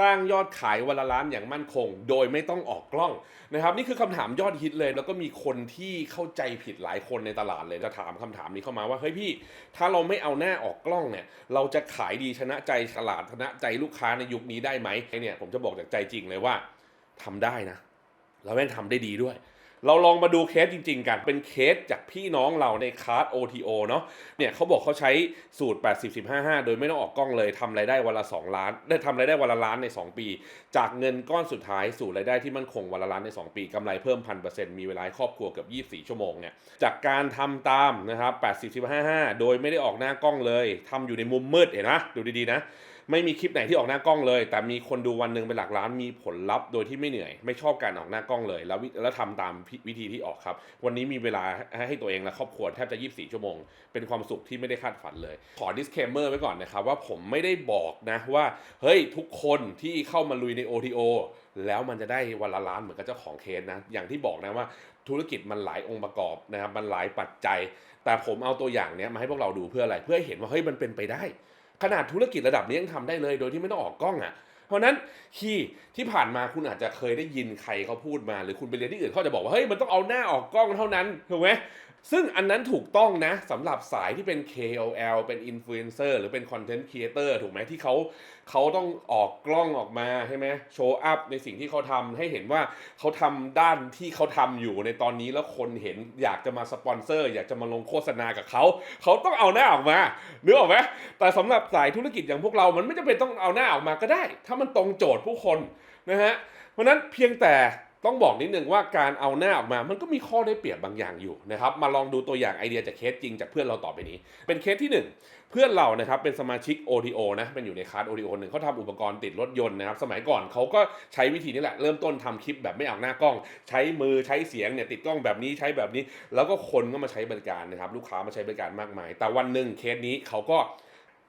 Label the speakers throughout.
Speaker 1: สร้างยอดขายวันละล้านอย่างมั่นคง โดยไม่ต้องออกกล้องนะครับนี่คือคำถามยอดฮิตเลย แล้วก็มีคนที่เข้าใจผิดหลายคนในตลาดเลยจะถามคำถามนี้เข้ามาว่าเฮ้ยพี่ ถ้าเราไม่เอาหน้าออกกล้องเนี่ยเราจะขายดีชนะใจฉลาดชนะใจลูกค้าในยุคนี้ได้ไหมไอเนี่ยผมจะบอกจากใจจริงเลยว่าทำได้นะ แล้วแม่งทำได้ดีด้วย เราลองมาดูเคสจริง ๆ กัน เป็นเคสจากพี่น้องเราในคลาส OTO เนาะ เนี่ยเขาบอกเขาใช้สูตร 80 10 5 5 โดยไม่ต้องออกกล้องเลยทำรายได้วันละ 2 ล้าน ได้ทำรายได้วันละล้านใน 2 ปี จากเงินก้อนสุดท้ายสู่รายได้ที่มั่นคงวันละล้านใน 2 ปีกำไรเพิ่มพันเปอร์เซ็นต์มีเวลาครอบครัวเกือบ 24 ชั่วโมงเนี่ย จากการทำตามนะครับ 80 10 5 5 โดยไม่ได้ออกหน้ากล้องเลยทำอยู่ในมุมมืดเห็นนะดูดีๆนะไม่มีคลิปไหนที่ออกหน้ากล้องเลย แต่มีคนดูวันหนึ่งเป็นหลักล้านมีผลลัพธ์โดยที่ไม่เหนื่อย ไม่ชอบการออกหน้ากล้องเลย แล้วแล้วทำตามวิธีที่ออกครับ วันนี้มีเวลาให้ตัวเองและครอบครัวแทบจะ 24 ชั่วโมง เป็นความสุขที่ไม่ได้คาดฝันเลย ขอ disclaimer ไว้ก่อนนะครับ ว่าผมไม่ได้บอกนะว่า เฮ้ย ทุกคนที่เข้ามาลุยใน OTO แล้วมันจะได้วันละล้านเหมือนกับเจ้าของเคสนะ อย่างที่บอกนะว่าธุรกิจมันหลายองค์ประกอบนะครับ มันหลายปัจจัย แต่ผมเอาตัวอย่างเนี้ยมาให้พวกเราดูเพื่ออะไร เพื่อให้เห็นว่าเฮ้ยมันเป็นไปได้ ขนาดธุรกิจระดับนี้ยังทำได้เลย โดยที่ไม่ต้องออกกล้องอะ่ะ ราะนั้นคีย์ที่ผ่านมาคุณอาจจะเคยได้ยินใครเขาพูดมา หรือคุณไปเรียนที่อื่นเขาจะบอกว่าเฮ้ยมันต้องเอาหน้าออกกล้องเท่านั้นถูกไหม ซึ่งอันนั้นถูกต้องนะสำหรับสายที่เป็น KOL เป็น Influencer หรือเป็น Content Creator ถูกไหมที่เขาเขาต้องออกกล้องออกมาใช่ไหมโชว์อัพในสิ่งที่เขาทำให้เห็นว่าเขาทำด้านที่เขาทำอยู่ในตอนนี้แล้วคนเห็นอยากจะมาสปอนเซอร์ อยากจะมาลงโฆษณากับเขา เขาต้องเอาหน้าออกมานึกออกไหมแต่สำหรับสายธุรกิจอย่างพวกเรา มันไม่จำเป็นต้องเอาหน้าออกมาก็ได้ ถ้ามันตรงโจทย์ผู้คนนะฮะเพราะนั้นเพียงแต่ ต้องบอกนิดนึงว่าการเอาหน้าออกมา มันก็มีข้อได้เปรียบบางอย่างอยู่นะครับ มาลองดูตัวอย่างไอเดียจากเคสจริงจากเพื่อนเราต่อไปนี้ เป็นเคสที่หนึ่งเพื่อนเรานะครับเป็นสมาชิก OTO นะเป็นอยู่ในคลาส OTO หนึ่งเขาทำอุปกรณ์ติดรถยนต์นะครับ สมัยก่อนเขาก็ใช้วิธีนี้แหละ เริ่มต้นทำคลิปแบบไม่เอาหน้ากล้อง ใช้มือใช้เสียงเนี่ยติดกล้องแบบนี้ใช้แบบนี้ แล้วก็คนก็มาใช้บริการนะครับลูกค้ามาใช้บริการมากมาย แต่วันหนึ่งเคสนี้เขาก็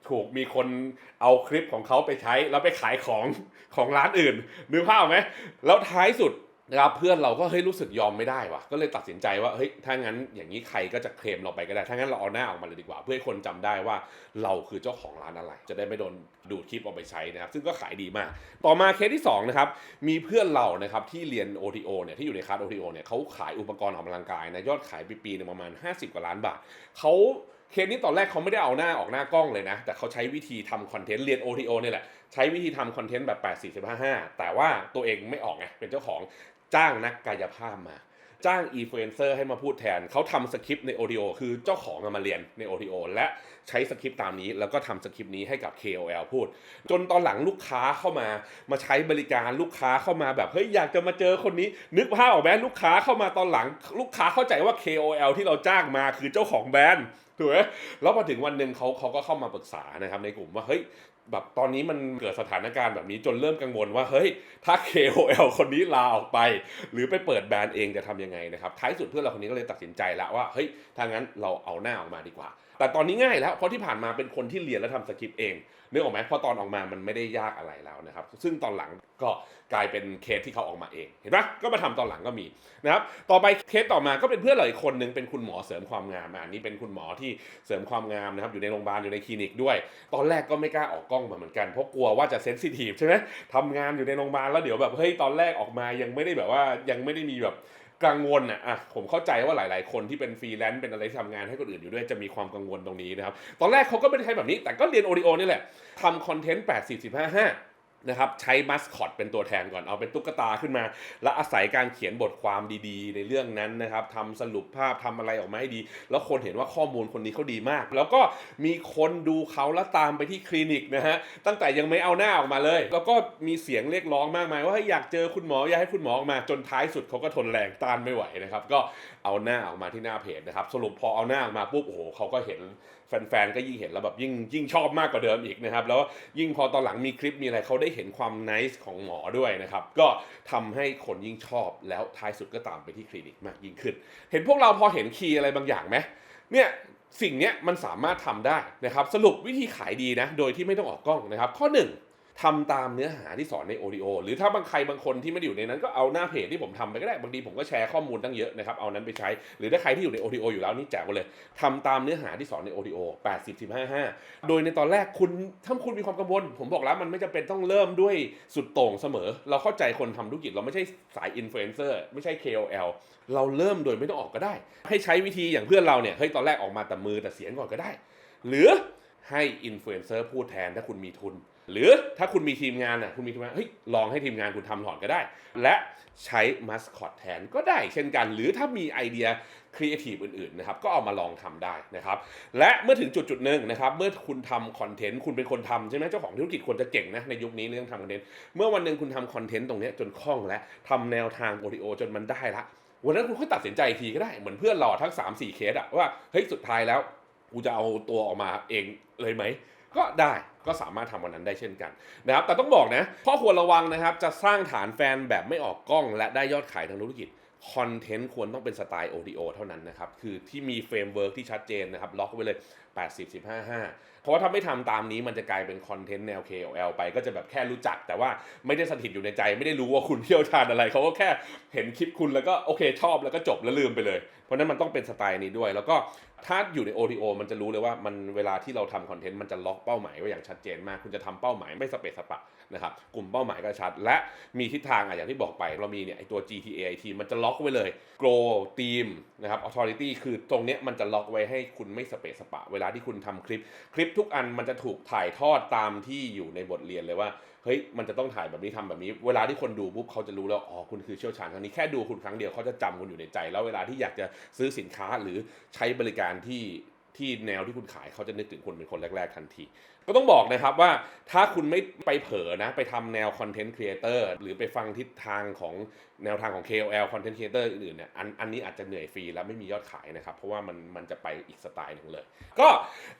Speaker 1: ถูกมีคนเอาคลิปของเขาไปใช้แล้วไปขายของของร้านอื่นนึกภาพไหมแล้วท้ายสุด นะครับเพื่อนเราก็เฮ้ยรู้สึกยอมไม่ได้ว่ะก็เลยตัดสินใจว่าเฮ้ยถ้างั้นอย่างนี้ใครก็จะเคลมเราไปก็ได้ ถ้างั้นเราเอาหน้าออกมาเลยดีกว่า เพื่อให้คนจำได้ว่าเราคือเจ้าของร้านอะไร จะได้ไม่โดนดูดคลิปเอาไปใช้นะครับ ซึ่งก็ขายดีมาก ต่อมาเคสที่สองนะครับมีเพื่อนเรานะครับที่เรียน OTO เนี่ยที่อยู่ในคลาส OTO เนี่ยเขาขายอุปกรณ์ออกกำลังกายนะยอดขายปีๆหนึงประมาณ 50 กว่าล้านบาทเขาเคสนี้ตอนแรกเขาไม่ได้เอาหน้าออกหน้ากล้องเลยนะ แต่เขาใช้วิธีทำคอนเทนต์เรียน OTO เนี่ยแหละ ใช้วิธีทำคอนเทนต์แบบ 8 4 5 5 แต่ว่าตัวเองไม่ออกไงเป็นเจ้าของ จ้างนักกายภาพมา จ้างอีฟลูเอนเซอร์ให้มาพูดแทน เขาทำสคริปต์ใน ODO คือเจ้าของอามาเรียนใน ODO และใช้สคริปต์ตามนี้ แล้วก็ทำสคริปต์นี้ให้กับ KOL พูด จนตอนหลังลูกค้าเข้ามา มาใช้บริการลูกค้าเข้ามาแบบเฮ้ยอยากจะมาเจอคนนี้ นึกภาพออกไหมลูกค้าเข้ามาตอนหลัง ลูกค้าเข้าใจว่า KOL ที่เราจ้างมาคือเจ้าของแบรนด์ถูกไหมแล้วพอถึงวันหนึ่งเขาเขาก็เข้ามาปรึกษานะครับในกลุ่มว่าเฮ้ย แบบตอนนี้มันเกิดสถานการณ์แบบนี้จนเริ่มกังวลว่าเฮ้ยถ้า KOL คนนี้ลาออกไป หรือไปเปิดแบรนด์เองจะทำยังไงนะครับท้ายสุดเพื่อนเราคนนี้ก็เลยตัดสินใจแล้วว่าเฮ้ยถ้างั้นเราเอาหน้าออกมาดีกว่า แต่ตอนนี้ง่ายแล้วเพราะที่ผ่านมาเป็นคนที่เรียนและทำสคริปต์เองนึกออกไหมพอตอนออกมามันไม่ได้ยากอะไรแล้วนะครับ ซึ่งตอนหลังก็กลายเป็นเคสที่เขาออกมาเอง เห็นปะก็มาทำตอนหลังก็มีนะครับ ต่อไปเคสต่อมาก็เป็นเพื่อนเราอีกคนหนึ่งเป็นคุณหมอเสริมความงามอันนี้เป็นคุณหมอที่เสริมความงามนะครับ อยู่ในโรงพยาบาลอยู่ในคลินิกด้วย ตอนแรกก็ไม่กล้าออกกล้องมาเหมือนกันเพราะกลัวว่าจะเซนซิทีฟใช่ไหมทำงานอยู่ในโรงพยาบาลแล้วเดี๋ยวแบบเฮ้ยตอนแรกออกมายังไม่ได้แบบว่ายังไม่ได้มีแบบ กังวลอะอะผมเข้าใจว่าหลาย ๆ คนที่เป็นฟรีแลนซ์เป็นอะไรทำงานให้คนอื่นอยู่ด้วยจะมีความกังวลตรงนี้นะครับ ตอนแรกเขาก็ไม่ได้ใช้แบบนี้ แต่ก็เรียนโอริโอนี่แหละทำคอนเทนต์8 4 15 5 นะครับใช้มัสคอตเป็นตัวแทนก่อนเอาเป็นตุ๊กตาขึ้นมา แล้วอาศัยการเขียนบทความดีๆ ในเรื่องนั้นนะครับทำสรุปภาพทำอะไรออกมาให้ดี แล้วคนเห็นว่าข้อมูลคนนี้เขาดีมาก แล้วก็มีคนดูเขาแล้วตามไปที่คลินิกนะฮะตั้งแต่ยังไม่เอาหน้าออกมาเลย แล้วก็มีเสียงเรียกร้องมากมาย ว่าอยากเจอคุณหมออยากให้คุณหมอออกมาจนท้ายสุดเขาก็ทนแรงต้านไม่ไหวนะครับก็เอาหน้าออกมาที่หน้าเพจนะครับสรุปพอเอาหน้าออกมาปุ๊บโอ้โหเขาก็เห็นแฟนๆก็ยิ่งเห็นแล้วแบบยิ่งยิ่งชอบมากกว่าเดิมอีกนะครับ แล้วยิ่งพอตอนหลังมีคลิปมีอะไรเขาได้เห็นความนิสของหมอด้วยนะครับ ก็ทำให้คนยิ่งชอบแล้วท้ายสุดก็ตามไปที่คลินิกมากยิ่งขึ้น เห็นพวกเราพอเห็นคีย์อะไรบางอย่างไหมเนี่ยสิ่งนี้มันสามารถทำได้นะครับ สรุปวิธีขายดีนะ โดยที่ไม่ต้องออกกล้องนะครับ ข้อหนึ่ง ทำตามเนื้อหาที่สอนในโอดิโอหรือถ้าบางใครบางคนที่ไม่ได้อยู่ในนั้นก็เอาหน้าเพจที่ผมทำไปก็ได้บางทีผมก็แชร์ข้อมูลตั้งเยอะนะครับเอานั้นไปใช้ หรือถ้าใครที่อยู่ในโอดิโออยู่แล้วนี่แจกไปเลยทำตามเนื้อหาที่สอนในโอดิโอ80 15 5โดยในตอนแรกคุณถ้าคุณมีความกังวล ผมบอกแล้วมันไม่จำเป็นต้องเริ่มด้วยสุดโต่งเสมอ เราเข้าใจคนทำธุรกิจเราไม่ใช่สายอินฟลูเอนเซอร์ไม่ใช่ KOL เราเริ่มโดยไม่ต้องออกก็ได้ ให้ใช้วิธีอย่างเพื่อนเราเนี่ยเฮ้ยตอนแรกออกมาแต่มือแต่เสียงก่อนก็ได้ หรือให้อินฟลูเอนเซอร์พูดแทนถ้าคุณมีทุน หรือถ้าคุณมีทีมงานน่ะคุณมีทีมงานเฮ้ยลองให้ทีมงานคุณทำถอนก็ได้ และใช้มัสคอตแทนก็ได้เช่นกัน หรือถ้ามีไอเดียครีเอทีฟอื่นๆนะครับก็เอามาลองทำได้นะครับและเมื่อถึงจุดจุดหนึ่งนะครับเมื่อคุณทำคอนเทนต์คุณเป็นคนทำใช่ไหมเจ้าของธุรกิจควรจะเก่งนะในยุคนี้เรื่องทำคอนเทนต์เมื่อวันหนึ่งคุณทำคอนเทนต์ตรงนี้จนคล่องและทำแนวทางโอดิโอจนมันได้ละวันนั้นคุณค่อยตัดสินใจทีก็ได้เหมือนเพื่อนเราทั้ง 3 4 เคสอะว่าเฮ้ยสุดท้ายแล้วกูจะเอาตัวออกมาเองเลยไหม ก็ได้ก็สามารถทำวันนั้นได้เช่นกันนะครับแต่ต้องบอกนะข้อควรระวังนะครับจะสร้างฐานแฟนแบบไม่ออกกล้อง และได้ยอดขายทางธุรกิจคอนเทนต์ควรต้องเป็นสไตล์ ODO เท่านั้นนะครับ คือที่มีเฟรมเวิร์กที่ชัดเจนนะครับ ล็อกไว้เลย 80 15 5 เพราะว่าถ้าไม่ทำตามนี้มันจะกลายเป็นคอนเทนต์แนว KOL ไปก็จะแบบแค่รู้จัก แต่ว่าไม่ได้สถิตอยู่ในใจ ไม่ได้รู้ว่าคุณเที่ยวชาญอะไร เขาก็แค่เห็นคลิปคุณแล้วก็โอเคชอบแล้วก็จบแล้วลืมไปเลย เพราะนั้นมันต้องเป็นสไตล์นี้ด้วย แล้วก็ ถ้าอยู่ใน ODO มันจะรู้เลยว่ามันเวลาที่เราทำคอนเทนต์มันจะล็อกเป้าหมายไว้อย่างชัดเจนมาก คุณจะทำเป้าหมายไม่สเปซสปะนะครับกลุ่มเป้าหมายก็ชัด และมีทิศทางอะอย่างที่บอกไป เรามีเนี่ยไอตัว GTAIT มันจะล็อกไว้เลย Grow Team นะครับ Authority คือตรงเนี้ยมันจะล็อกไว้ให้คุณไม่สเปซสปะ เวลาที่คุณทำคลิป คลิปทุกอันมันจะถูกถ่ายทอดตามที่อยู่ในบทเรียนเลยว่า เฮ้ยมันจะต้องถ่ายแบบนี้ทำแบบนี้ เวลาที่คนดูปุ๊บเขาจะรู้แล้วอ๋อคุณคือเชี่ยวชาญครั้งนี้แค่ดูคุณครั้งเดียวเขาจะจำคุณอยู่ในใจ แล้วเวลาที่อยากจะซื้อสินค้าหรือใช้บริการที่ที่แนวที่คุณขายเขาจะนึกถึงคุณเป็นคนแรก ๆ ทันที ก็ต้องบอกนะครับว่าถ้าคุณไม่ไปเผลอนะ ไปทำแนวคอนเทนต์ครีเอเตอร์หรือไปฟังทิศทางของแนวทางของ KOL คอนเทนต์ครีเอเตอร์อื่นๆเนี่ยอันอันนี้อาจจะเหนื่อยฟรีและไม่มียอดขายนะครับ เพราะว่ามันมันจะไปอีกสไตล์หนึ่งเลย ก็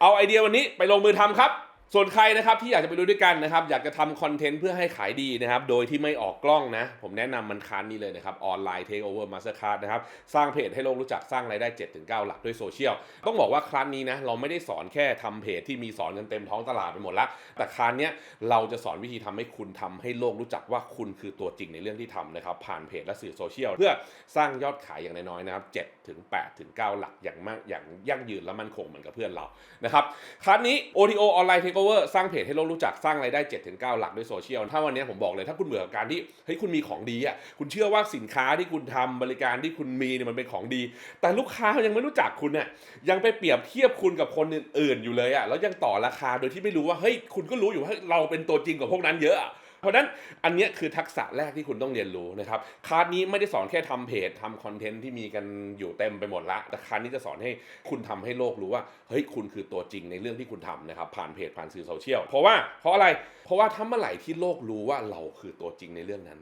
Speaker 1: เอาไอเดียวันนี้ไปลงมือทำครับ ส่วนใครนะครับที่อยากจะไปดูด้วยกันนะครับ อยากจะทำคอนเทนต์เพื่อให้ขายดีนะครับ โดยที่ไม่ออกกล้องนะ ผมแนะนำมันคันนี้เลยนะครับออนไลน์เทคโอเวอร์มาสเตอร์คาร์ดนะครับ สร้างเพจให้โลกรู้จักสร้างรายได้ 7-9 หลักด้วยโซเชียล ต้องบอกว่าครั้งนี้นะ เราไม่ได้สอนแค่ทำเพจที่มีสอนกันเต็มท้องตลาดไปหมดละแต่ครั้งนี้เราจะสอนวิธีทำให้คุณทำให้โลกรู้จักว่าคุณคือตัวจริงในเรื่องที่ทำนะครับผ่านเพจและสื่อโซเชียลเพื่อสร้างยอดขายอย่างน้อยๆนะครับ7ถึง8ถึง9หลักอย่างมากอย่างยั่งยืนและมั่นคงเหมือนกับเพื่อนเรานะครับครั้งนี้ OTO ออนไลน์เทคโอเวอร์สร้างเพจให้โลกรู้จักสร้างรายได้7ถึงเหลักด้วยโซเชียลถ้าวันนี้ผมบอกเลยถ้าคุณเบื่อการที่เฮ้ยคุณมีของดีอะคุณเชื่อว่าสินค้าที่คุณทำบริการที่คุณมีเนี่ยมันเป็นของดี แต่ลูกค้ายังไม่รู้จักคุณเนี่ยยังไปเปรียบเทียบคุณกับคนอื่น ๆ อยู่เลยอะแล้วยังต่อราคาโดยที่ไม่รู้ว่าเฮ้ยคุณก็รู้อยู่ว่าเฮ้เราเป็นตัวจริงกว่าพวกนั้นเยอะ ราะนั้นอันนี้คือทักษะแรกที่คุณต้องเรียนรู้นะครับคลาสนี้ไม่ได้สอนแค่ทำเพจทำคอนเทนต์ที่มีกันอยู่เต็มไปหมดละแต่คลาสนี้จะสอนให้คุณทำให้โลกรู้ว่าเฮ้ยคุณคือตัวจริงในเรื่องที่คุณทำนะครับผ่านเพจผ่านสื่อโซเชียลเพราะว่าเพราะอะไรเพราะว่าถ้าเมื่อไหร่ที่โลกรู้ว่าเราคือตัวจริงในเรื่องนั้น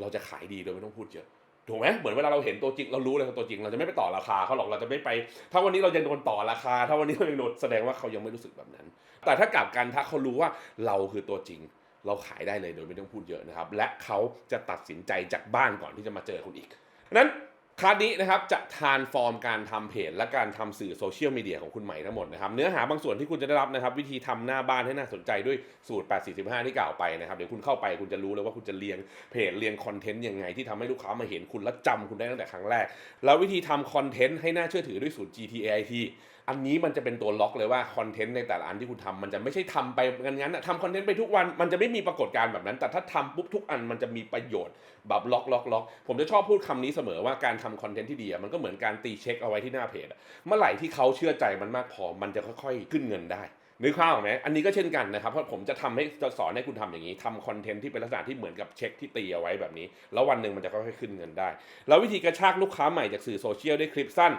Speaker 1: เราจะขายดีโดยไม่ต้องพูดเยอะถูกไหมเหมือนเวลาเราเห็นตัวจริงเรารู้เลยว่าตัวจริง เราจะไม่ไปต่อราคาเขาหรอกเราจะไม่ไป ถ้าวันนี้เรายังโดนต่อราคา ถ้าวันนี้เรายังโดนแสดงว่าเขายังไม่รู้สึกแบบนั้น แต่ถ้ากลับกันถ้าเขารู้ว่าเราคือตัวจริง เราขายได้เลยโดยไม่ต้องพูดเยอะนะครับ และเขาจะตัดสินใจจากบ้านก่อนที่จะมาเจอคุณอีกนั้นคลาสนี้นะครับจะทานฟอร์มการทำเพจ และการทำสื่อโซเชียลมีเดียของคุณใหม่ทั้งหมดนะครับเนื้อหาบางส่วนที่คุณจะได้รับนะครับวิธีทำหน้าบ้านให้น่าสนใจด้วยสูตร 845 ที่กล่าวไปนะครับเดี๋ยวคุณเข้าไปคุณจะรู้เลยว่าคุณจะเรียงเพจเรียงคอนเทนต์ยังไงที่ทำให้ลูกค้ามาเห็นคุณและจำคุณได้ตั้งแต่ครั้งแรก แล้ววิธีทำคอนเทนต์ให้น่าเชื่อถือด้วยสูตร GTAIT อันนี้มันจะเป็นตัวล็อกเลยว่าคอนเทนต์ในแต่ละอันที่คุณทำมันจะไม่ใช่ทำไปงั้นๆอะทำคอนเทนต์ไปทุกวันมันจะไม่มีปรากฏการณ์แบบนั้น แต่ถ้าทำปุ๊บทุกอันมันจะมีประโยชน์แบบล็อกล็อกล็อกผมจะชอบพูดคำนี้เสมอว่าการทำคอนเทนต์ที่ดีมันก็เหมือนการตีเช็คเอาไว้ที่หน้าเพจเมื่อไหร่ที่เขาเชื่อใจมันมากพอมันจะค่อยๆขึ้นเงินได้นึกภาพไหมอันนี้ก็เช่นกันนะครับ เพราะผมจะทำให้จะสอนให้คุณทำอย่างนี้ทำคอนเทนต์ที่เป็นลักษณะที่เหมือนกับเช็คที่ตีเอาไว้แบบนี้ แล้ววันหนึ่งมันจะค่อยๆขึ้นเงินได้ แล้ววิธีกระชากลูกค้าใหม่จากสื่อโซเชียลด้วยคลิปสั้น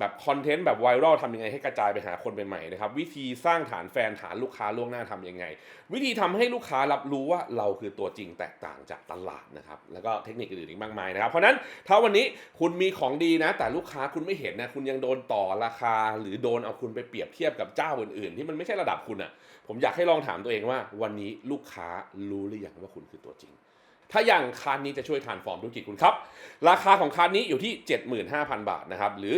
Speaker 1: แบบคอนเทนต์แบบไวรัลทำยังไงให้กระจายไปหาคนใหม่ๆนะครับ วิธีสร้างฐานแฟนฐานลูกค้าล่วงหน้าทำยังไง วิธีทำให้ลูกค้ารับรู้ว่าเราคือตัวจริงแตกต่างจากตลาดนะครับ แล้วก็เทคนิคอื่นๆอีกมากมายนะครับ เพราะนั้นถ้าวันนี้คุณมีของดีนะ แต่ลูกค้าคุณไม่เห็นนะคุณยังโดนต่อราคา หรือโดนเอาคุณไปเปรียบเทียบกับเจ้าอื่นๆ ที่มันไม่ใช่ระดับคุณอะผมอยากให้ลองถามตัวเองว่า วันนี้ลูกค้ารู้หรือยังว่าคุณคือตัวจริง ถ้าอยังคานนี้จะช่วยทานฟอร์มธุรกิจคุณครับ ราคาของคานนี้อยู่ที่ 75,000 บาทนะครับ หรือ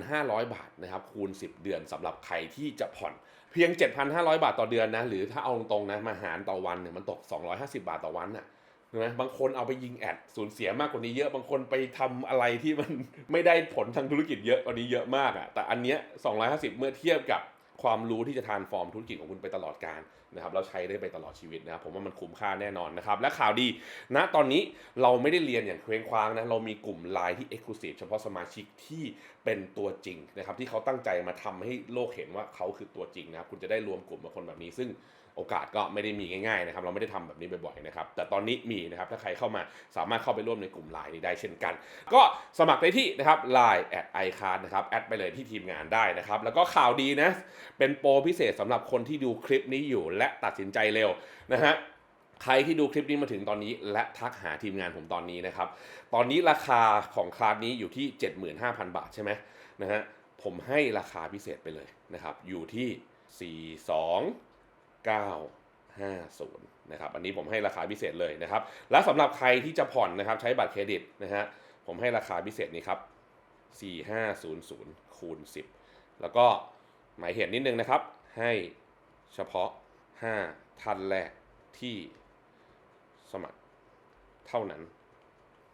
Speaker 1: 7,500 บาทนะครับ คูณ 10 เดือนสำหรับใครที่จะผ่อนเพียง 7,500 บาทต่อเดือนนะ หรือถ้าเอาตรงๆนะ มาหารต่อวันเนี่ยมันตก 250 บาทต่อวันน่ะใช่ไหมบางคนเอาไปยิงแอดสูญเสียมากกว่านี้เยอะ บางคนไปทำอะไรที่มันไม่ได้ผลทางธุรกิจเยอะกว่านี้เยอะมากอะ่ะ แต่อันเนี้ย250 เมื่อเทียบกับ ความรู้ที่จะทานฟอร์มธุรกิจของคุณไปตลอดการนะครับแล้วใช้ได้ไปตลอดชีวิตนะครับผมว่ามันคุ้มค่าแน่นอนนะครับและข่าวดีณตอนนี้เราไม่ได้เรียนอย่างเคว้งคว้างนะเรามีกลุ่มไลน์ที่ Exclusive เฉพาะสมาชิกที่เป็นตัวจริงนะครับที่เขาตั้งใจมาทำให้โลกเห็นว่าเขาคือตัวจริงนะครับคุณจะได้รวมกลุ่มกับคนแบบนี้ ซึ่งโอกาสก็ไม่ได้มีง่ายๆนะครับเราไม่ได้ทำแบบนี้บ่อยๆนะครับแต่ตอนนี้มีนะครับถ้าใครเข้ามาสามารถเข้าไปร่วมในกลุ่มไลน์นี้ได้เช่นกัน ก็สมัครได้ที่นะครับ Line แอดไอคาร์นะครับแอดไปเลยที่ทีมงานได้นะครับแล้วก็ข่าวดีนะเป็นโปรพิเศษสำหรับคนที่ดูคลิปนี้อยู่และตัดสินใจเร็วนะฮะใครที่ดูคลิปนี้มาถึงตอนนี้ และทักหาทีมงานผมตอนนี้นะครับ ตอนนี้ราคาของคลาสนี้อยู่ที่ 75,000 บาทใช่ไหมนะฮะผมให้ราคาพิเศษไปเลยนะครับ อยู่ที่ 42950 นะครับ อันนี้ผมให้ราคาพิเศษเลยนะครับ และสำหรับใครที่จะผ่อนนะครับใช้บัตรเครดิตนะฮะผมให้ราคาพิเศษนี้ครับ 4500คูณ10 แล้วก็ หมายเหตุนิดนึงนะครับ ให้เฉพาะ 5 ท่านแรกที่สมัครเท่านั้น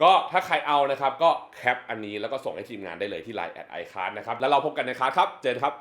Speaker 1: ก็ถ้าใครเอานะครับก็แคปอันนี้แล้วก็ส่งให้ทีมงานได้เลยที่ Line แอดไอคาร์นะครับ แล้วเราพบกันในคลาสครับ เจอกันครับ